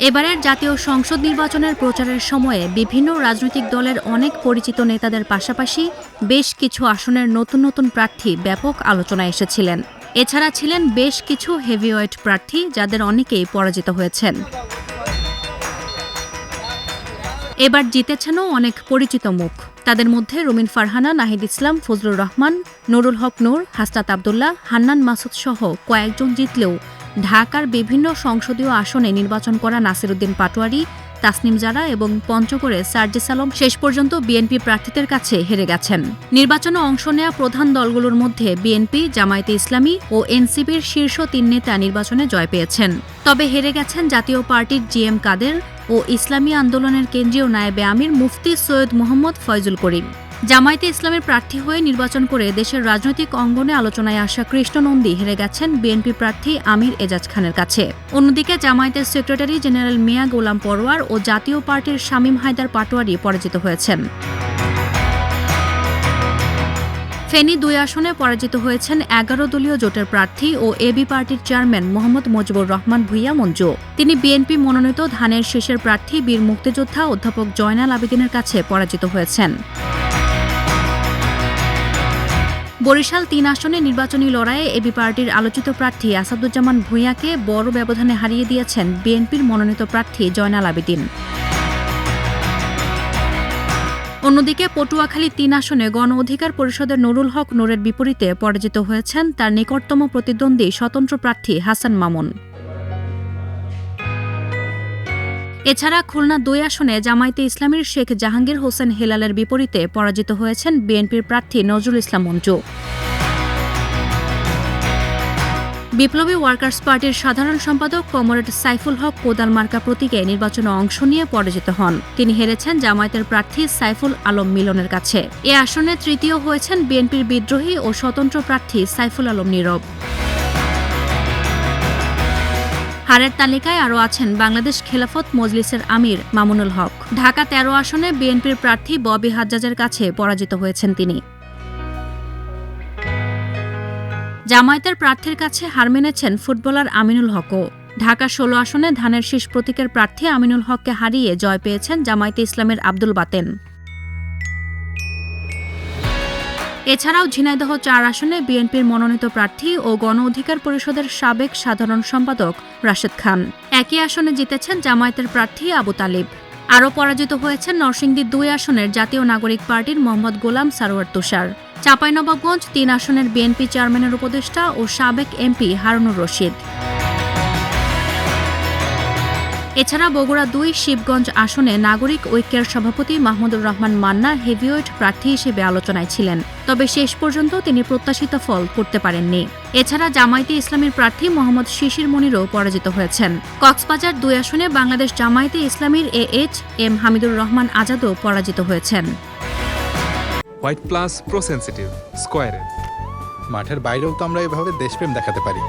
এবারের জাতীয় সংসদ নির্বাচনের প্রচারের সময়ে বিভিন্ন রাজনৈতিক দলের অনেক পরিচিত নেতাদের পাশাপাশি বেশ কিছু আসনের নতুন নতুন প্রার্থী ব্যাপক আলোচনায় এসেছিলেন। এছাড়া ছিলেন বেশ কিছু হেভিওয়েট প্রার্থী যাদের অনেকেই পরাজিত হয়েছেন। এবার জিতেছেনও অনেক পরিচিত মুখ। তাদের মধ্যে রুমিন ফারহানা, নাহিদ ইসলাম, ফজলুর রহমান, নুরুল হক নূর, হাসনাত আবদুল্লাহ, হান্নান মাসুদ সহ কয়েকজন জিতলেও ঢাকার বিভিন্ন সংসদীয় আসনে নির্বাচন করা নাসিরুদ্দিন পাটোয়ারি, তাসনিম জারা এবং পঞ্চগড়ে সার্জিস আলম শেষ পর্যন্ত বিএনপি প্রার্থীদের কাছে হেরে গেছেন। নির্বাচনে অংশ নেওয়া প্রধান দলগুলোর মধ্যে বিএনপি, জামায়াতে ইসলামী ও এনসিপির শীর্ষ তিন নেতা নির্বাচনে জয় পেয়েছেন। তবে হেরে গেছেন জাতীয় পার্টির জিএম কাদের ও ইসলামী আন্দোলনের কেন্দ্রীয় নায়েবে আমির মুফতি সৈয়দ মোহাম্মদ ফয়জুল করিম। জামায়াতে ইসলামের প্রার্থী হয়ে নির্বাচন করে দেশের রাজনৈতিক অঙ্গনে আলোচনায় আসা কৃষ্ণ নন্দী হেরে গেছেন বিএনপি প্রার্থী আমির এজাজ খানের কাছে। অন্যদিকে জামায়াতের সেক্রেটারি জেনারেল মিয়া গোলাম পরোয়ার ও জাতীয় পার্টির শামীম হায়দার পাটোয়ারি পরাজিত হয়েছেন। ফেনী দুই আসনে পরাজিত হয়েছেন এগারো দলীয় জোটের প্রার্থী ও এবি পার্টির চেয়ারম্যান মোহাম্মদ মুজিবুর রহমান ভুইয়া মঞ্জু। তিনি বিএনপি মনোনীত ধানের শেষের প্রার্থী বীর মুক্তিযোদ্ধা অধ্যাপক জয়নাল আবেদিনের কাছে পরাজিত হয়েছেন। বরিশাল তিন আসনে নির্বাচনী লড়াইয়ে এবি পার্টির আলোচিত প্রার্থী আসাদুজ্জামান ভূঁইয়াকে বড় ব্যবধানে হারিয়ে দিয়েছেন বিএনপির মনোনীত প্রার্থী জয়নাল আবেদিন। অন্যদিকে পটুয়াখালী তিন আসনে গণ অধিকার পরিষদের নুরুল হক নূরের বিপরীতে পরাজিত হয়েছেন তার নিকটতম প্রতিদ্বন্দ্বী স্বতন্ত্র প্রার্থী হাসান মামুন। এছাড়া খুলনা দুই আসনে জামায়াতে ইসলামীর শেখ জাহাঙ্গীর হোসেন হেলালের বিপরীতে পরাজিত হয়েছেন বিএনপির প্রার্থী নজরুল ইসলাম মঞ্জু। বিপ্লবী ওয়ার্কার্স পার্টির সাধারণ সম্পাদক কমরেড সাইফুল হক কোদাল মার্কা প্রতীকে নির্বাচনে অংশ নিয়ে পরাজিত হন। তিনি হেরেছেন জামায়াতের প্রার্থী সাইফুল আলম মিলনের কাছে। এ আসনে তৃতীয় হয়েছেন বিএনপির বিদ্রোহী ও স্বতন্ত্র প্রার্থী সাইফুল আলম নীরব। হারের তালিকায় আরও আছেন বাংলাদেশ খেলাফত মজলিসের আমির মামুনুল হক। ঢাকা তেরো আসনে বিএনপির প্রার্থী ববি হাজ্জাজের কাছে পরাজিত হয়েছেন তিনি। জামায়াতের প্রার্থীর কাছে হার মেনেছেন ফুটবলার আমিনুল হকও। ঢাকা ষোলো আসনে ধানের শীষ প্রতীকের প্রার্থী আমিনুল হককে হারিয়ে জয় পেয়েছেন জামায়াতে ইসলামের আব্দুল বাতেন। এছাড়াও ঝিনাইদহ চার আসনে বিএনপির মনোনীত প্রার্থী ও গণ অধিকার পরিষদের সাবেক সাধারণ সম্পাদক রাশেদ খান। একই আসনে জিতেছেন জামায়াতের প্রার্থী আবু তালিব। আরও পরাজিত হয়েছেন নরসিংদী দুই আসনের জাতীয় নাগরিক পার্টির মোহাম্মদ গোলাম সারোয়ার তুষার। চাঁপাইনবাবগঞ্জ তিন আসনের বিএনপি চেয়ারম্যানের উপদেষ্টা ও সাবেক এমপি হারুনুর রশিদ। এছাড়া বগুড়া দুই শিবগঞ্জ আসনে নাগরিক ঐক্যের সভাপতি মাহমুদুর রহমান মান্না হেভিওয়েট প্রার্থী হিসেবে আলোচনায় ছিলেন। তবে শেষ পর্যন্ত তিনি প্রত্যাশিত ফল করতে পারেননি। এছাড়া জামায়াতে ইসলামীর প্রার্থী মোহাম্মদ শিশির মনিরও পরাজিত হয়েছেন। কক্সবাজার দুই আসনে বাংলাদেশ জামায়াতে ইসলামীর A H M Hamidur Rahman আজাদও পরাজিত হয়েছেন। মাঠের বাইরেও তো আমরা এভাবে দেশপ্রেম দেখাতে পারি।